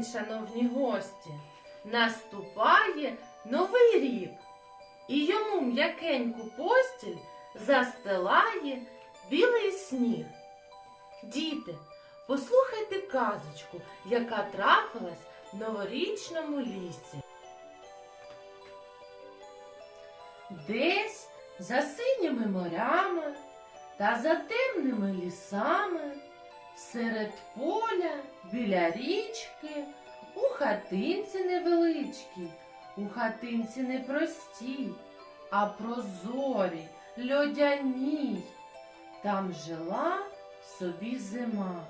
день, шановні гості. Наступає новий рік, і йому м'якеньку постіль застилає білий сніг. Діти, послухайте казочку, яка трапилась в новорічному лісі. Десь за синіми морями та за темними лісами, серед поля біля річки, у хатинці невеличкій, у хатинці не простій, а прозорій, льодяній. Там жила собі зима.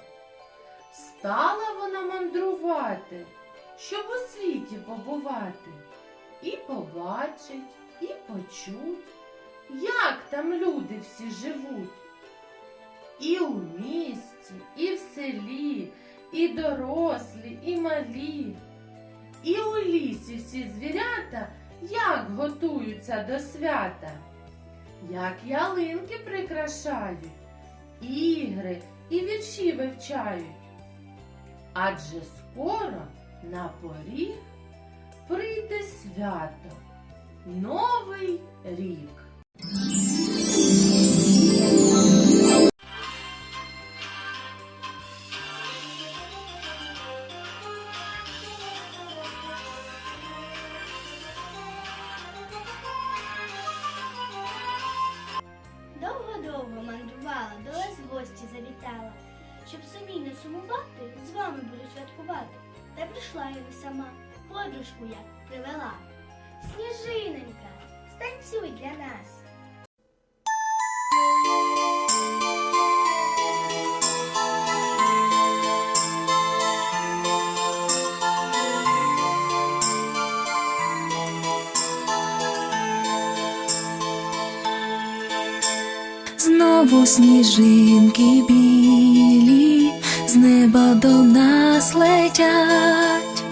Стала вона мандрувати, щоб у світі побувати, і побачить, і почуть, як там люди всі живуть. І у місті, і в селі, і дорослі, і малі. І у лісі всі звірята як готуються до свята, як ялинки прикрашають, ігри і вірші вивчають. Адже скоро на поріг прийде свято, Новий рік. Самі з вами буду святкувати. Та прийшла я не сама, подружку я привела. Сніжиненька, станцюй для нас. Знову сніжинки білі неба до нас летять,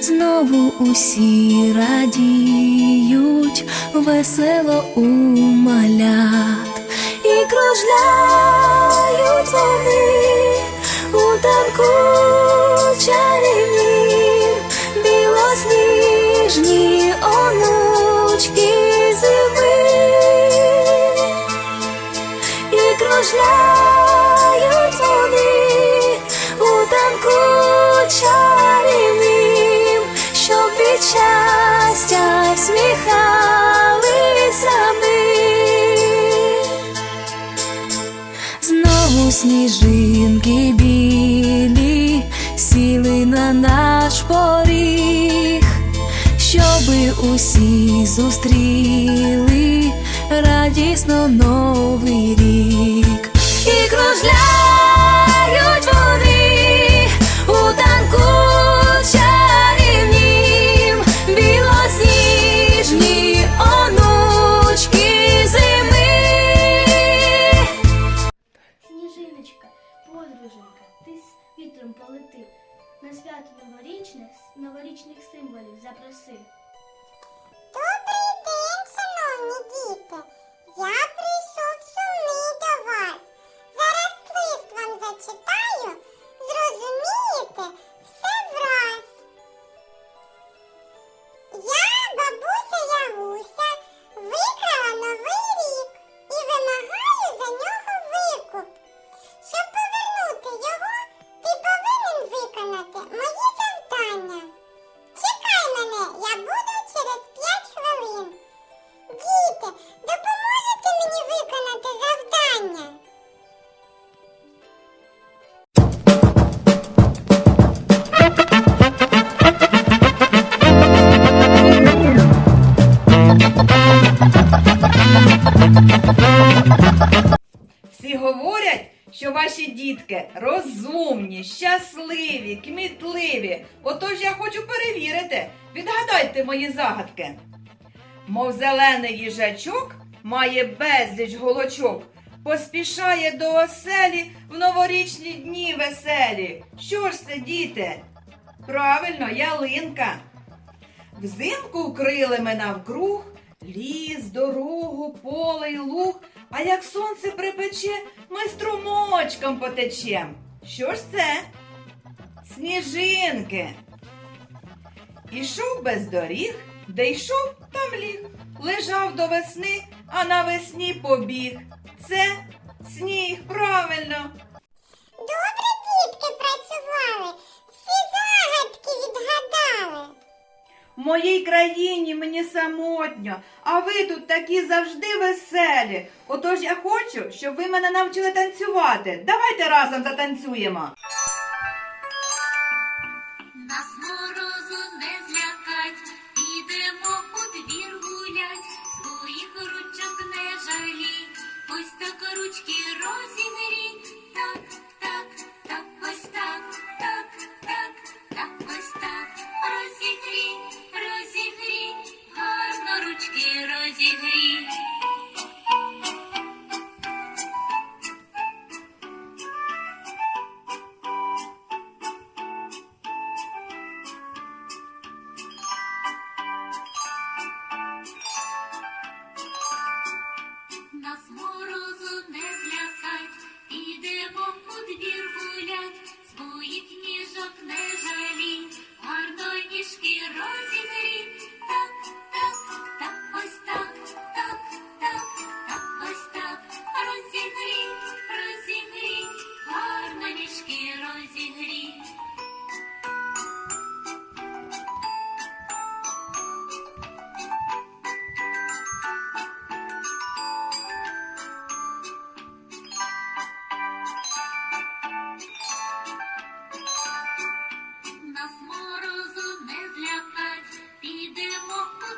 знову усі радіють, весело у і кружляють вони у танку чарівні, білосніжні онучки зими. І кружляють сніжинки білі сіли на наш поріг, щоби усі зустріли радісно новий рік. запроси. Дітки розумні, щасливі, кмітливі. Отож я хочу перевірити. Відгадайте мої загадки. Мов зелений їжачок має безліч голочок, поспішає до оселі в новорічні дні веселі. Що ж це, діти? Правильно, ялинка. Взимку вкрили ми навкруг ліс, дорогу, поле й луг, а як сонце припече, ми струмочком потечем. Що ж це? Сніжинки. Ішов без доріг, де йшов, там ліг. Лежав до весни, а навесні побіг. Це сніг, правильно. Добре дітки працювали, всі загадки відгадали. В моїй країні мені самотньо, а ви тут такі завжди веселі. Отож я хочу, щоб ви мене навчили танцювати. Давайте разом затанцюємо.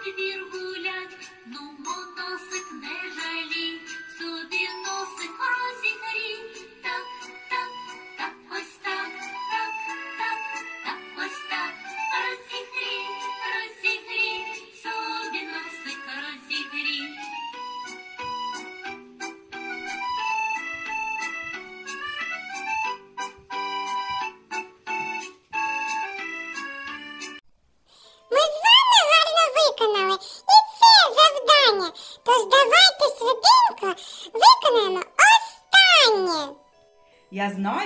vivir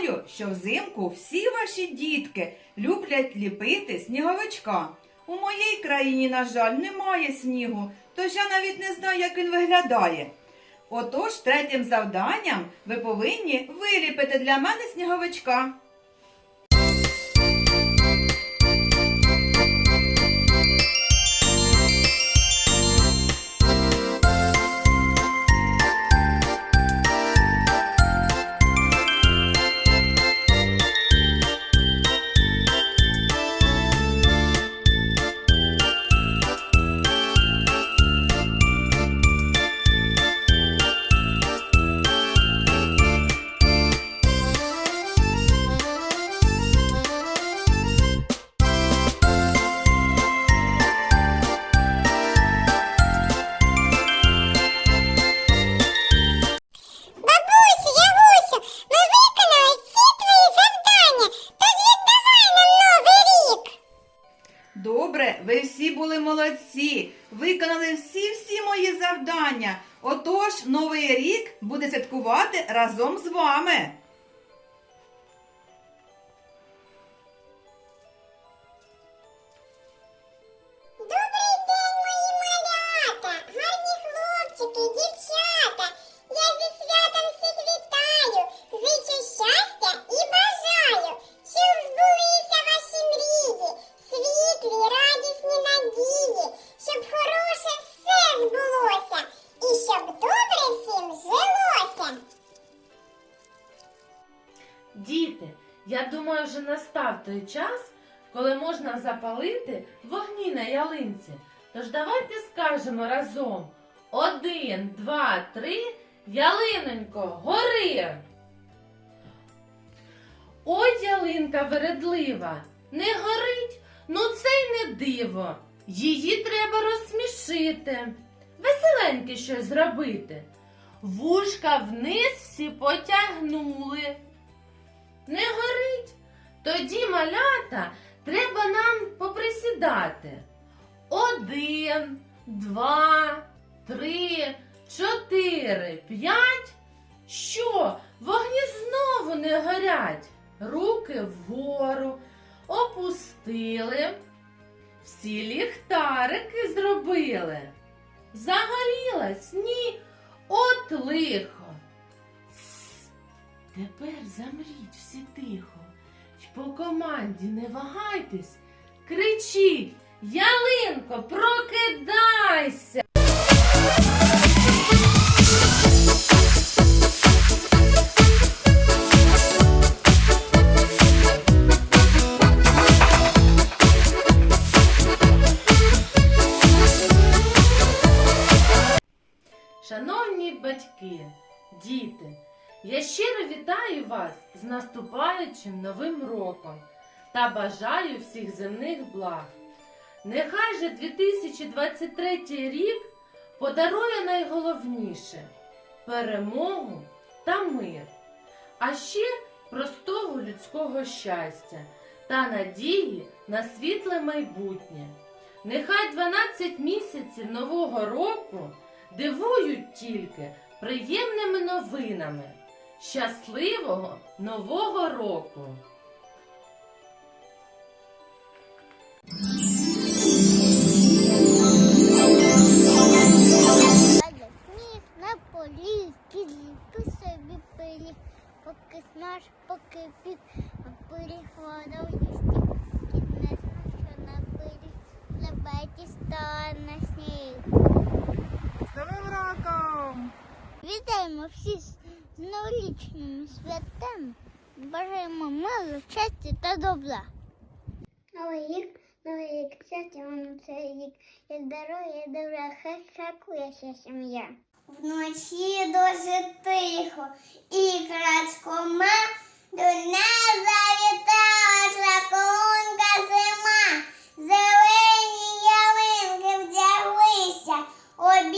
знаю, що взимку всі ваші дітки люблять ліпити сніговичка. У моїй країні, на жаль, немає снігу, тож я навіть не знаю, як він виглядає. Отож, третім завданням ви повинні виліпити для мене сніговичка. Молодці, виконали всі-всі мої завдання. Отож, новий рік буде святкувати разом з вами. Добрий день, мої малята, гарні хлопчики, дівчата. Я зі всіх вітаю, зичу щастя і бажаю, щоб збулися ваші мрії, світлі, радісні той час, коли можна запалити вогні на ялинці. Тож давайте скажемо разом: один, два, три, ялинонько, гори! Ой, ялинка вередлива, не горить, ну це й не диво. Її треба розсмішити, веселеньке щось зробити. Вушка вниз всі потягнули. Не горить. Тоді малята треба нам поприсідати. Один, два, три, чотири, п'ять. Що? Вогні знову не горять. Руки вгору опустили. Всі ліхтарики зробили. Загорілась, ні, от лихо. Тепер замріть всі тихо. По команді не вагайтесь, кричіть, ялинко, прокидайся. Шановні батьки, діти, я щиро вітаю вас з наступаючим новим роком та бажаю всіх земних благ. Нехай же 2023 рік подарує найголовніше перемогу та мир, а ще простого людського щастя та надії на світле майбутнє. Нехай 12 місяців нового року дивують тільки приємними новинами. Щасливого нового року! Новий рік, новий рік, щастя вам цей рік. І здоров'я, добра, хай сім'я. Вночі дуже тихо, і крачкома до нас завітала шакунка зима. Зелені ялинки вдяглися, у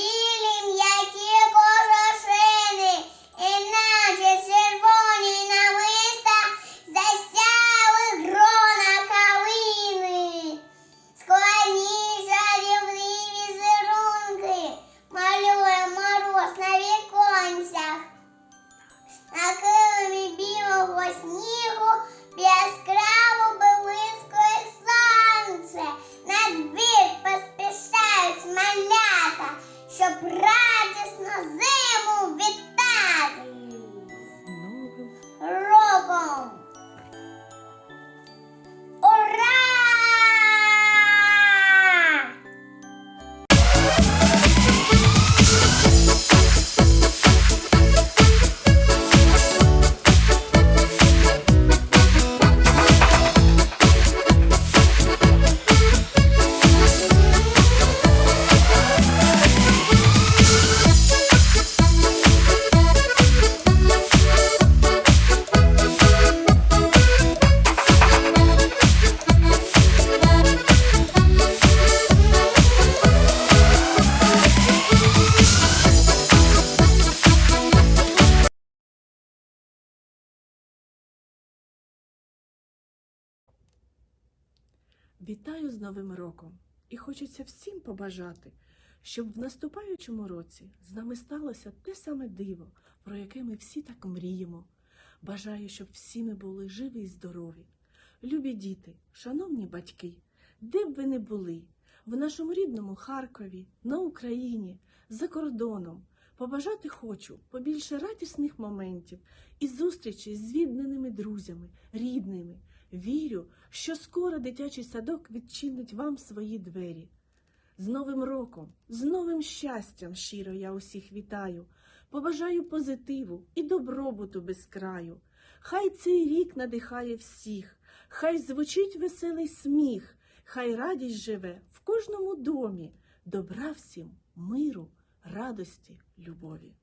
Вітаю з Новим роком! І хочеться всім побажати, щоб в наступаючому році з нами сталося те саме диво, про яке ми всі так мріємо. Бажаю, щоб всі ми були живі і здорові. Любі діти, шановні батьки, де б ви не були, в нашому рідному Харкові, на Україні, за кордоном. Побажати хочу побільше радісних моментів і зустрічей з відданими друзями, рідними. Вірю, що скоро дитячий садок відчинить вам свої двері. З Новим роком, з новим щастям щиро я усіх вітаю. Побажаю позитиву і добробуту без краю. Хай цей рік надихає всіх, хай звучить веселий сміх, хай радість живе в кожному домі. Добра всім, миру, радості, любові.